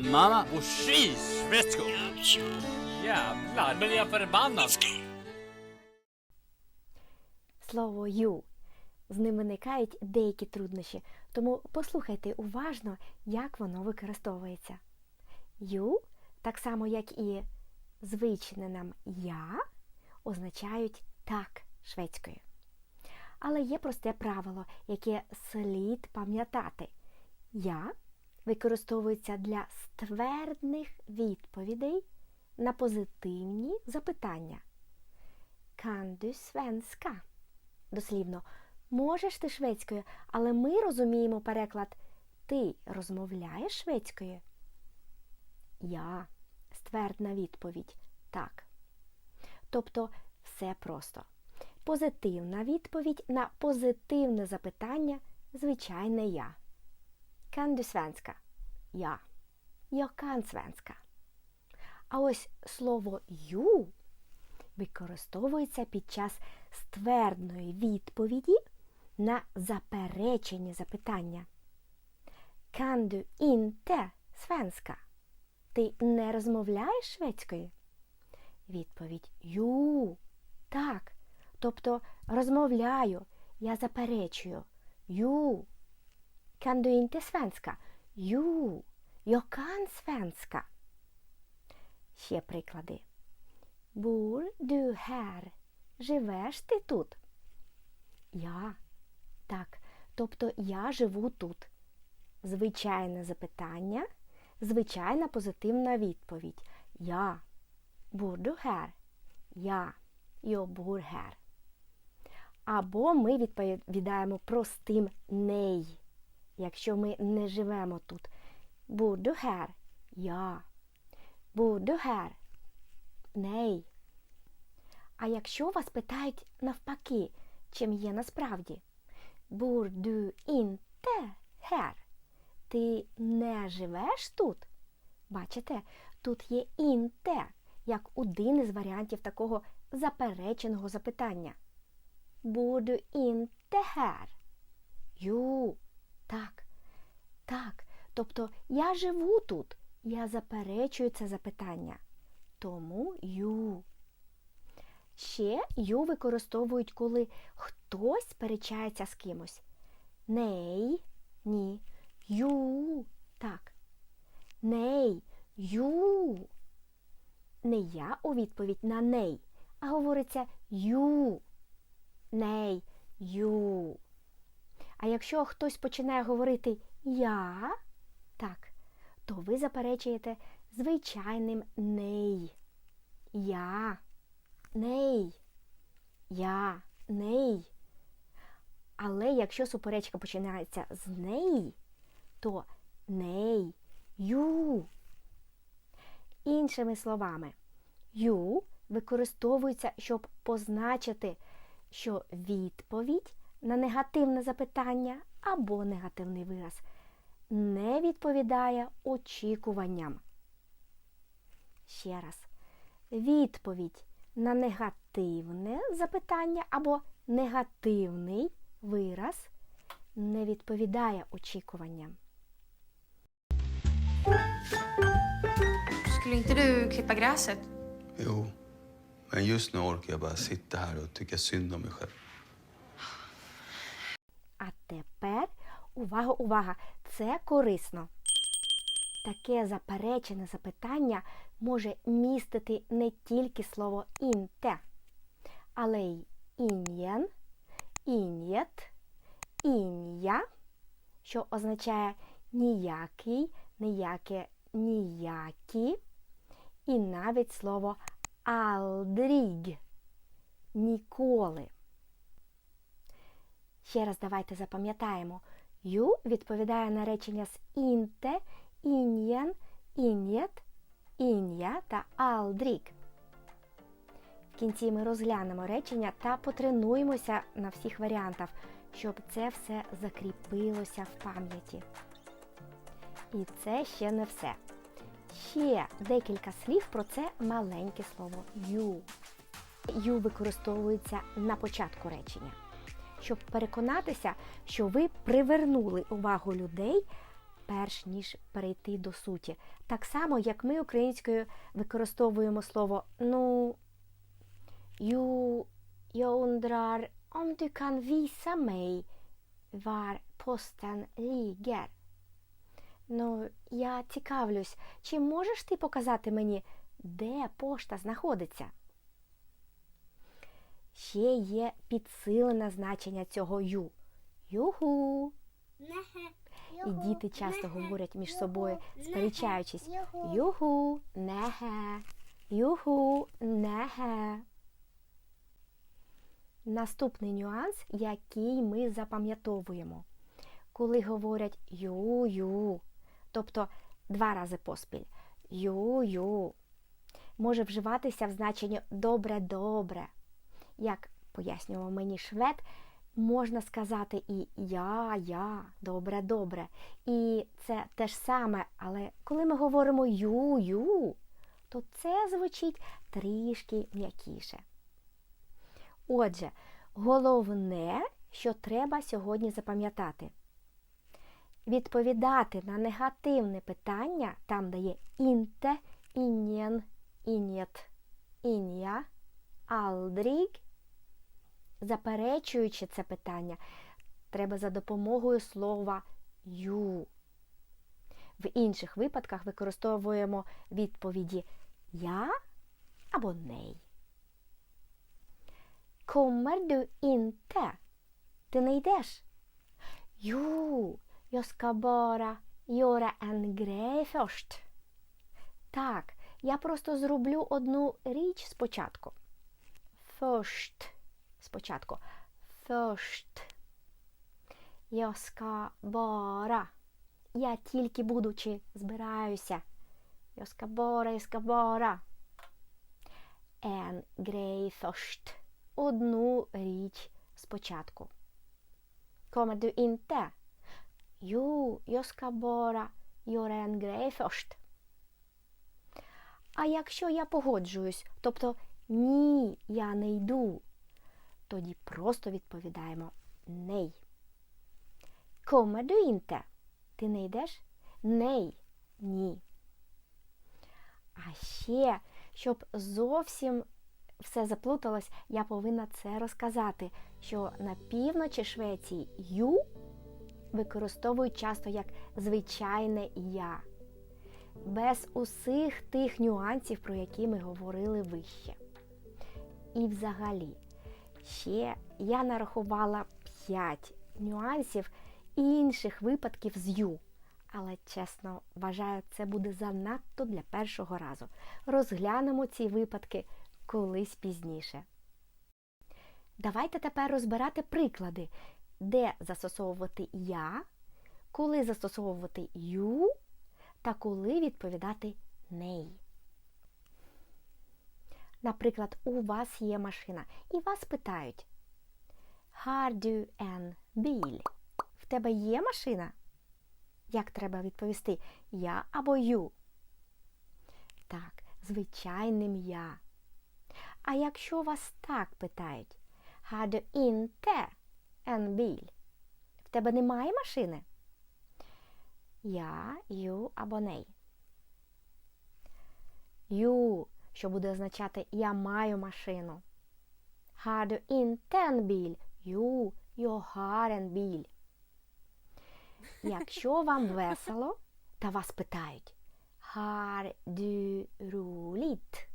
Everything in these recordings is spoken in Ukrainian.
Mamma och kis! Västko! Jävlar, men jag är förbannad! Слово ю. З ним виникають деякі труднощі, тому послухайте уважно, як воно використовується. Ю, так само як і звичне нам я, означають так шведською. Але є просте правило, яке слід пам'ятати. Я використовується для ствердних відповідей на позитивні запитання. Kan du svenska? Дослівно, можеш ти шведською, але ми розуміємо переклад Ти розмовляєш шведською? Я. Ствердна відповідь так. Тобто все просто. Позитивна відповідь на позитивне запитання звичайне я. Kan du svenska? Я. Jag kan svenska. А ось слово ю використовується під час ствердної відповіді на заперечені запитання. Kan du inte svenska? Ти не розмовляєш шведською? Відповідь Ю. Так. Тобто розмовляю, я заперечую. Ю. Kan du inte svenska? Ю. Jag kan svenska. Ще приклади. Bor du här? Живеш ти тут? Я. Так. Тобто я живу тут. Звичайне запитання, звичайна позитивна відповідь. Я. Bor? Я. Jag bor. Або ми відповідаємо простим ней, якщо ми не живемо тут. Här? Ja. Bor du här? Nej. А якщо вас питають навпаки, чим є насправді? Du inte här? Ти не живеш тут? Бачите, тут є інте, як один із варіантів такого запереченого запитання. Du inte här? Ю, так, так. Тобто я живу тут. Я заперечую це запитання. Тому ю. Ще ю використовують, коли хтось сперечається з кимось. Ней, ні. Ю. Так. Ней, ю. Не я у відповідь на ней, а говориться ю. Ней, ю. А якщо хтось починає говорити я, так, то ви заперечуєте звичайним ней. Я. Ней. Я. Ней. Але якщо суперечка починається з неї, то ней, ю. Іншими словами, ю використовується, щоб позначити, що відповідь на негативне запитання або негативний вираз не відповідає очікуванням. Ще раз, відповідь на негативне запитання або негативний вираз не відповідає очікуванням. Skulle inte du klippa gräset? Jo, men just nu orkar jag bara sitta här och tycka synd om mig själv. А тепер увага, увага! Це корисно. Таке заперечене запитання може містити не тільки слово інте, але й ін'єн, ін'єт, ін'я, що означає ніякий, ніяке, ніякі, і навіть слово алдріг ніколи. Ще раз давайте запам'ятаємо. Ю відповідає на речення з інте, ін'єн, ін'єт, ін'я та алдрік. В кінці ми розглянемо речення та потренуємося на всіх варіантах, щоб це все закріпилося в пам'яті. І це ще не все. Ще декілька слів про це маленьке слово ю. Ю використовується на початку речення щоб переконатися, що ви привернули увагу людей перш ніж перейти до суті. Так само, як ми українською використовуємо слово ну. Jag undrar om du kan visa mig var posten ligger. Ну, я цікавлюсь, чи можеш ти показати мені, де пошта знаходиться? Ще є підсилене значення цього ю. Юху. І діти часто говорять між собою, сперечаючись. Юху, неге, юху, неге. Наступний нюанс, який ми запам'ятовуємо, коли говорять ю-ю, тобто два рази поспіль. Ю-ю може вживатися в значенні добре-добре. Як пояснював мені швед, можна сказати і я, я, добре, добре. І це те ж саме, але коли ми говоримо ю-ю, то це звучить трішки м'якіше. Отже, головне, що треба сьогодні запам'ятати. Відповідати на негативне питання, там де є інте, інєн, інєт, ін'я, алдріг, заперечуючи це питання, треба за допомогою слова ю. В інших випадках використовуємо відповіді я або ней. Du inte? Ти не йдеш? Jo, jag ska bara göra. Так, я просто зроблю одну річ спочатку. Först. Спочатку. Ska bara. Я тільки буду чи збираюся. Ska bara. En grej först одну річ спочатку. Ska bara göra en grej först. А якщо я погоджуюсь, тобто ні, я не йду, тоді просто відповідаємо nej. Kommer du? Ти не йдеш? Nej. Ні. А ще, щоб зовсім все заплуталось, я повинна це розказати, що на півночі Швеції ю використовують часто як звичайне я, без усіх тих нюансів, про які ми говорили вище. І взагалі, ще я нарахувала 5 нюансів інших випадків з ю. Але чесно, вважаю, це буде занадто для першого разу. Розглянемо ці випадки колись пізніше. Давайте тепер розбирати приклади, де застосовувати я, коли застосовувати ю та коли відповідати ней. Наприклад, у вас є машина і вас питають Har du en bil? В тебе є машина? Як треба відповісти? Я або ю? Так, звичайним я. А якщо вас так питають, har du inte en bil? В тебе немає машини? Я, ю або ней. Ю, що буде означати я маю машину. Har du inte en bil? Jo, jag. Якщо вам весело, та вас питають Har du roligt?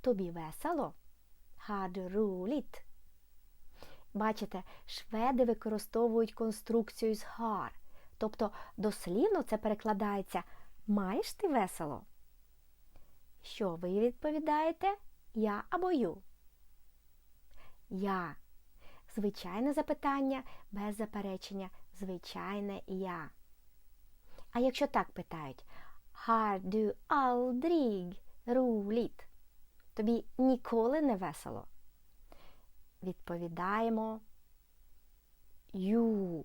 Тобі весело? Har du roligt? Бачите, шведи використовують конструкцію з har. Тобто дослівно це перекладається Маєш ти весело? Що ви відповідаєте? Я або ю? Я. Звичайне запитання без заперечення. Звичайне я. А якщо так питають Har du aldrig roligt? Тобі ніколи не весело? Відповідаємо ю,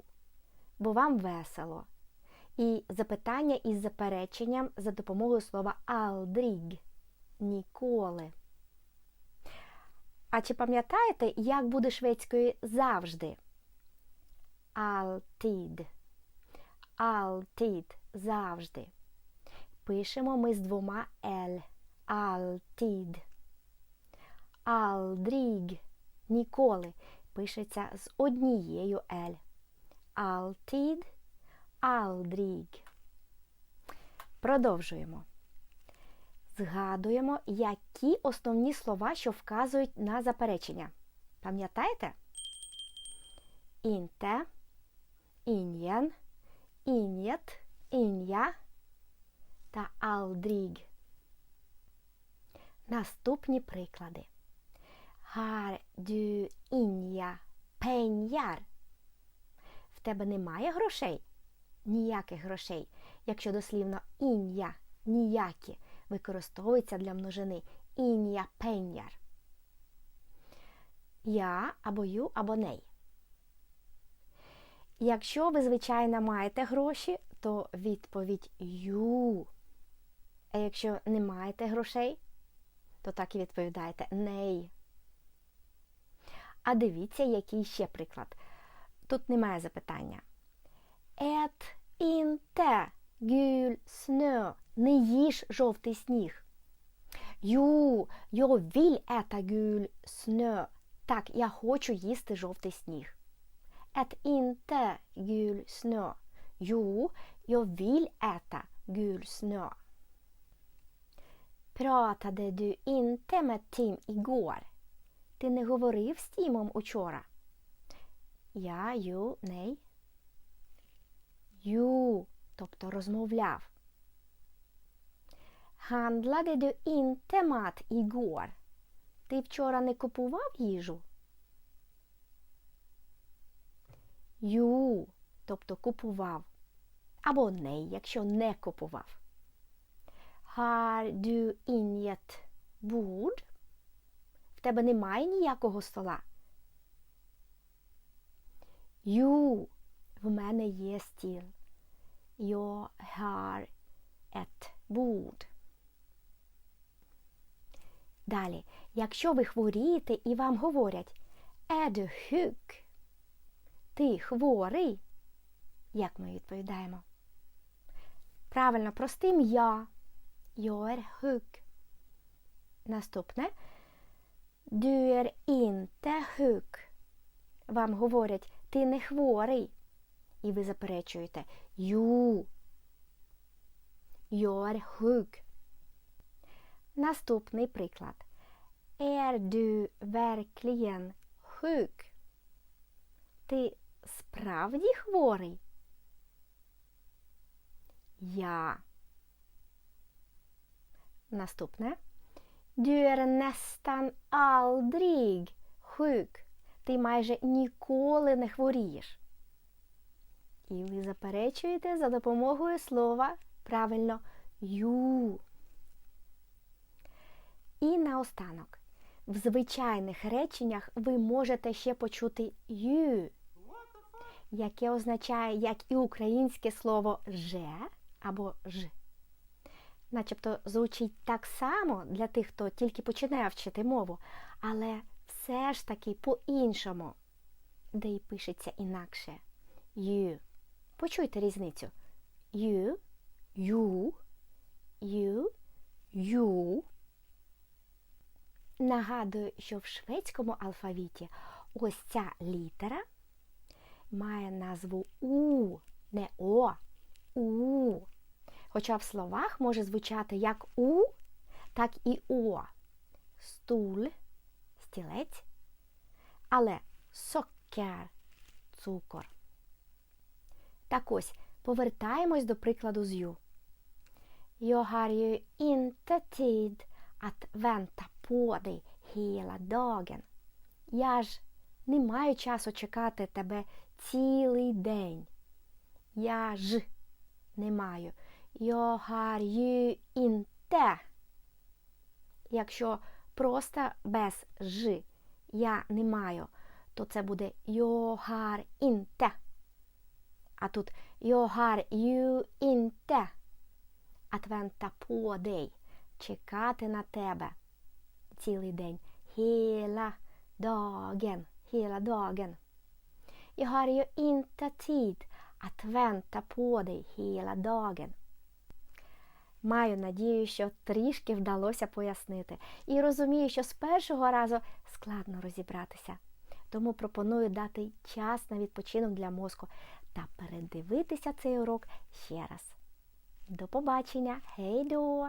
бо вам весело. І запитання із запереченням за допомогою слова aldrig ніколи. А чи пам'ятаєте, як буде шведською завжди? Alltid. Alltid. завжди. Пишемо ми з двома L. Alltid. Aldrig. Ніколи. Пишеться з однією L. Alltid. Aldrig. Продовжуємо. Згадуємо, які основні слова, що вказують на заперечення. Пам'ятаєте? Inte, ingen, inget, inja та aldrig. Наступні приклади. Har du inga pengar? В тебе немає грошей? Ніяких грошей. Якщо дослівно ін'я, ніякі, використовується для множини ін'я пеняр. Я або ю, або ней. Якщо ви, звичайно, маєте гроші, то відповідь ю. А якщо не маєте грошей, то так і відповідаєте ней. А дивіться, який ще приклад. Тут немає запитання. Ет інте гюль snö. Не їж жовтий сніг. Ю, я vill äta gul snö. Так, я хочу їсти жовтий сніг. Ät inte gul snö. Jo, jag vill äta gul snö. Pratade du inte med Tim igår? Ти не говорив з Тімом учора? Я, ю, ней. Ю, тобто розмовляв. Handlade du inte mat igår? Ти вчора не купував їжу? Ю, тобто купував. Або ней, якщо не купував. Har du inget bord? В тебе немає ніякого стола. Ю, в мене є стіл. Jag har ett bord. Далі, якщо ви хворієте і вам говорять Är du sjuk? Ти хворий? Як ми відповідаємо? Правильно, простим я. Jag är. Наступне. Du är inte. Вам говорять, ти не хворий. І ви заперечуєте. Jag är sjuk. Наступний приклад. Är du verkligen sjuk? Ти справді хворий? Я. Наступне. Du är nästan aldrig sjuk. Ти майже ніколи не хворієш. І ви заперечуєте за допомогою слова правильно ю. І наостанок. В звичайних реченнях ви можете ще почути ю, яке означає, як і українське слово же або ж. Начебто звучить так само для тих, хто тільки починає вчити мову, але все ж таки по-іншому, де й пишеться інакше. Ю. Почуйте різницю. Ю, ю, ю, ю. Нагадую, що в шведському алфавіті ось ця літера має назву У, не О, У. Хоча в словах може звучати як У, так і О. Стуль, стілець, але сокер, цукор. Так ось, повертаємось до прикладу з Ю. Jag har ju inte tid att vänta. Я ж не маю часу чекати тебе цілий день. Я ж не маю. Jag har. Якщо просто без ж я не маю, то це буде inte. А тут jag har ju inte att vänta på dig. Чекати на тебе цілий день. Hela dagen. Hela dagen. Jag har ju inte tid att vänta på dig hela dagen. Маю надію, що трішки вдалося пояснити. І розумію, що з першого разу складно розібратися. Тому пропоную дати час на відпочинок для мозку та передивитися цей урок ще раз. До побачення! Гей до!